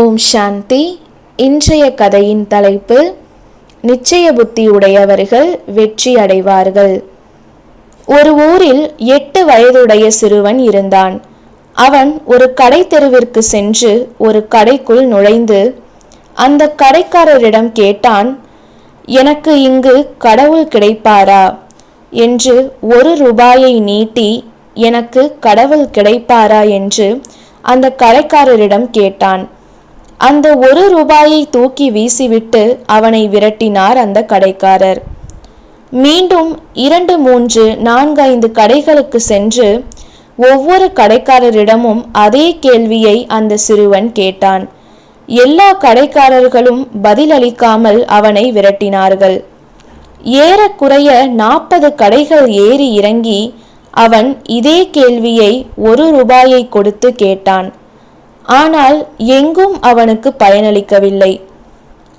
ஓம் சாந்தி. இன்றைய கதையின் தலைப்பு நிச்சய புத்தி உடையவர்கள் வெற்றி அடைவார்கள். ஒரு ஊரில் எட்டு வயதுடைய சிறுவன் இருந்தான். அவன் ஒரு கடை தெருவிற்கு சென்று ஒரு கடைக்குள் நுழைந்து அந்த கடைக்காரரிடம் கேட்டான் எனக்கு இங்கு கடவுள் கிடைப்பாரா? என்று ஒரு ரூபாயை நீட்டி எனக்கு கடவுள் கிடைப்பாரா? என்று அந்த கடைக்காரரிடம் கேட்டான். அந்த ஒரு ரூபாயை தூக்கி வீசிவிட்டு அவனை விரட்டினார் அந்த கடைக்காரர். மீண்டும் இரண்டு மூன்று நான்கு ஐந்து கடைகளுக்கு சென்று ஒவ்வொரு கடைக்காரரிடமும் அதே கேள்வியை அந்த சிறுவன் கேட்டான். எல்லா கடைக்காரர்களும் பதிலளிக்காமல் அவனை விரட்டினார்கள். ஏறக்குறைய நாற்பது கடைகள் ஏறி இறங்கி அவன் இதே கேள்வியை ஒரு ரூபாயை கொடுத்து கேட்டான். ஆனால் எங்கும் அவனுக்கு பயனளிக்கவில்லை.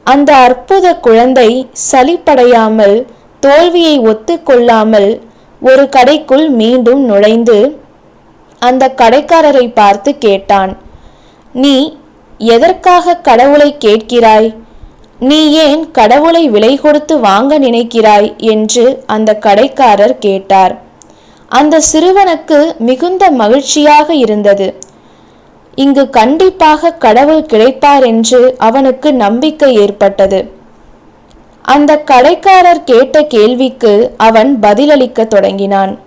அந்த அற்புத குழந்தை சலிப்படையாமல் தோல்வியை ஒத்துக்கொள்ளாமல் ஒரு கடைக்குள் மீண்டும் நுழைந்து அந்த கடைக்காரரை பார்த்து கேட்டான் நீ எதற்காக கடவுளை கேட்கிறாய்? நீ ஏன் கடவுளை விலை கொடுத்து வாங்க நினைக்கிறாய்? என்று அந்த கடைக்காரர் கேட்டார். அந்த சிறுவனுக்கு மிகுந்த மகிழ்ச்சியாக இருந்தது. இங்கு கண்டிப்பாக கடவுள் கிடைப்பார் என்று அவனுக்கு நம்பிக்கை ஏற்பட்டது. அந்த கடைக்காரர் கேட்ட கேள்விக்கு அவன் பதிலளிக்க தொடங்கினான்.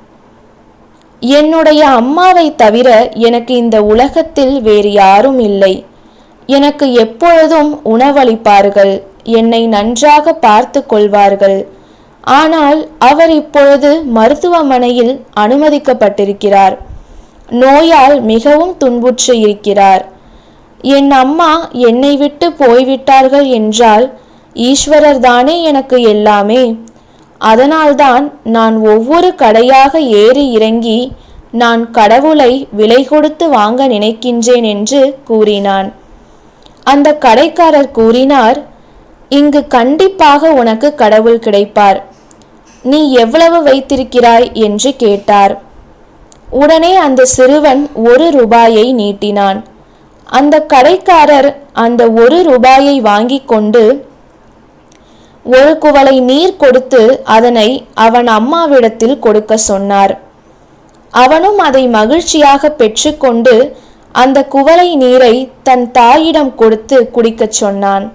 என்னுடைய அம்மாவை தவிர எனக்கு இந்த உலகத்தில் வேறு யாரும் இல்லை. எனக்கு எப்பொழுதும் உணவளிப்பார்கள் என்னை நன்றாக பார்த்து கொள்வார்கள். ஆனால் அவர் இப்பொழுது மருத்துவமனையில் அனுமதிக்கப்பட்டிருக்கிறார். நோயால் மிகவும் துன்புற்று இருக்கிறார். என் அம்மா என்னை விட்டு போய்விட்டார்கள் என்றால் ஈஸ்வரர் தானே எனக்கு எல்லாமே. அதனால்தான் நான் ஒவ்வொரு கடையாக ஏறி இறங்கி நான் கடவுளை விலை கொடுத்து வாங்க நினைக்கின்றேன் என்று கூறினான். அந்த கடைக்காரர் கூறினார் இங்கு கண்டிப்பாக உனக்கு கடவுள் கிடைப்பார். நீ எவ்வளவு வைத்திருக்கிறாய்? என்று கேட்டார். உடனே அந்த சிறுவன் ஒரு ரூபாயை நீட்டினான். அந்த கடைக்காரர் அந்த ஒரு ரூபாயை வாங்கி கொண்டு ஒரு குவளை நீர் கொடுத்து அதனை அவன் அம்மாவிடத்தில் கொடுக்க சொன்னார். அவனும் அதை மகிழ்ச்சியாக பெற்றுக்கொண்டு அந்த குவளை நீரை தன் தாயிடம் கொடுத்து குடிக்கச் சொன்னான்.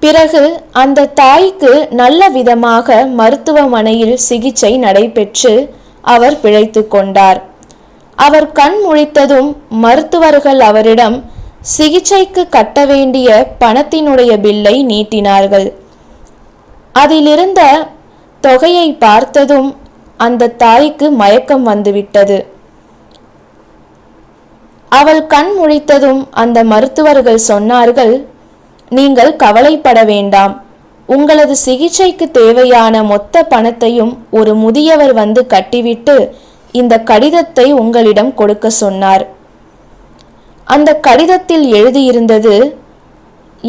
பிறகு அந்த தாய்க்கு நல்ல விதமாக மருத்துவமனையில் சிகிச்சை நடைபெற்று அவர் பிழைத்து கொண்டார். அவர் கண் முழித்ததும் மருத்துவர்கள் அவரிடம் சிகிச்சைக்கு கட்ட வேண்டிய பணத்தினுடைய பில்லை நீட்டினார்கள். அதிலிருந்த தொகையை பார்த்ததும் அந்த தாய்க்கு மயக்கம் வந்துவிட்டது. அவள் கண் முழித்ததும் அந்த மருத்துவர்கள் சொன்னார்கள் நீங்கள் கவலைப்பட வேண்டாம். உங்களது சிகிச்சைக்கு தேவையான மொத்த பணத்தையும் ஒரு முதியவர் வந்து கட்டிவிட்டு இந்த கடிதத்தை உங்களிடம் கொடுக்க சொன்னார். அந்த கடிதத்தில் எழுதியிருந்தது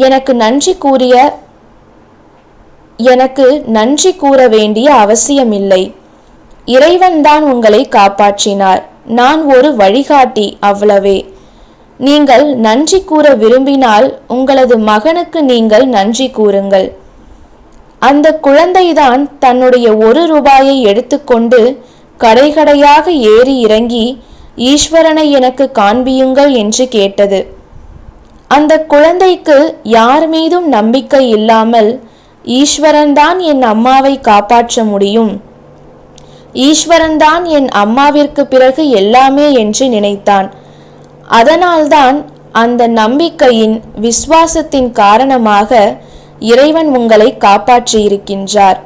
எனக்கு நன்றி கூறிய எனக்கு நன்றி கூற வேண்டிய அவசியமில்லை. இறைவன்தான் உங்களை காப்பாற்றினார். நான் ஒரு வழிகாட்டி அவ்வளவே. நீங்கள் நன்றி கூற விரும்பினால் உங்களது மகனுக்கு நீங்கள் நன்றி கூறுங்கள். அந்த குழந்தைதான் தன்னுடைய ஒரு ரூபாயை எடுத்துக்கொண்டு கடைகடையாக ஏறி இறங்கி ஈஸ்வரனை எனக்கு காண்பியுங்கள் என்று கேட்டது. அந்த குழந்தைக்கு யார் மீதும் நம்பிக்கை இல்லாமல் ஈஸ்வரன்தான் என் அம்மாவை காப்பாற்ற முடியும். ஈஸ்வரன்தான் என் அம்மாவிற்கு பிறகு எல்லாமே என்று நினைத்தான். அதனால்தான் அந்த நம்பிக்கையின் விசுவாசத்தின் காரணமாக இறைவன் உங்களை காப்பாற்றியிருக்கின்றார்.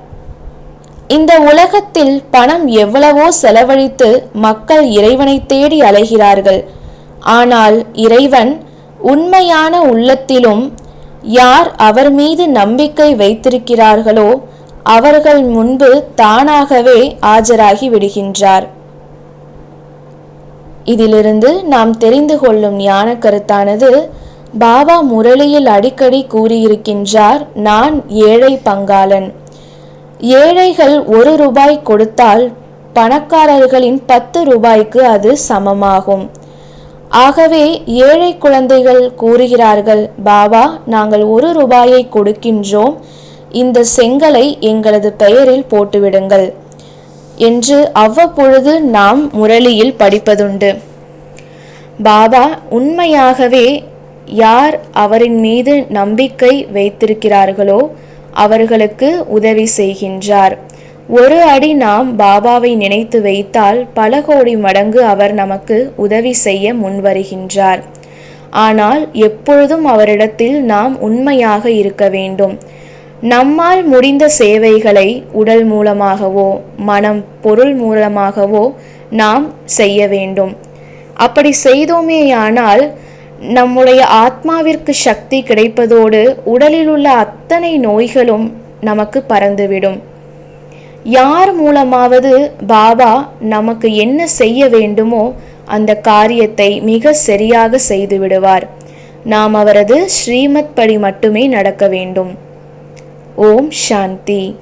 இந்த உலகத்தில் பணம் எவ்வளவோ செலவழித்து மக்கள் இறைவனை தேடி அலைகிறார்கள். ஆனால் இறைவன் உண்மையான உள்ளத்திலும் யார் அவர் மீது நம்பிக்கை வைத்திருக்கிறார்களோ அவர்கள் முன்பு தானாகவே ஆஜராகி விடுகின்றார். இதிலிருந்து நாம் தெரிந்து கொள்ளும் ஞான கருத்தானது பாபா முரளியில் அடிக்கடி கூறியிருக்கின்றார் நான் ஏழை பங்காளன். ஏழைகள் ஒரு ரூபாய் கொடுத்தால் பணக்காரர்களின் பத்து ரூபாய்க்கு அது சமமாகும். ஆகவே ஏழை குழந்தைகள் கூறுகிறார்கள் பாபா நாங்கள் ஒரு ரூபாயை கொடுக்கின்றோம். இந்த செங்கலை எங்களது பெயரில் போட்டுவிடுங்கள் என்று அவ்வப்பொழுது நாம் முரளியில் படிப்பதுண்டு. பாபா உண்மையாகவே யார் அவரின் மீது நம்பிக்கை வைத்திருக்கிறார்களோ அவர்களுக்கு உதவி செய்கின்றார். ஒரு அடி நாம் பாபாவை நினைத்து வைத்தால் பல கோடி மடங்கு அவர் நமக்கு உதவி செய்ய முன்வருகின்றார். ஆனால் எப்பொழுதும் அவரிடத்தில் நாம் உண்மையாக இருக்க வேண்டும். நம்மால் முடிந்த சேவைகளை உடல் மூலமாகவோ மனம் பொருள் மூலமாகவோ நாம் செய்ய வேண்டும். அப்படி செய்தோமேயானால் நம்முடைய ஆத்மாவிற்கு சக்தி கிடைப்பதோடு உடலில் உள்ள அத்தனை நோய்களும் நமக்கு பறந்துவிடும். யார் மூலமாவது பாபா நமக்கு என்ன செய்ய வேண்டுமோ அந்த காரியத்தை மிக சரியாக செய்து விடுவார். நாம் அவரது ஸ்ரீமத் படி மட்டுமே நடக்க வேண்டும். ஓம் சாந்தி.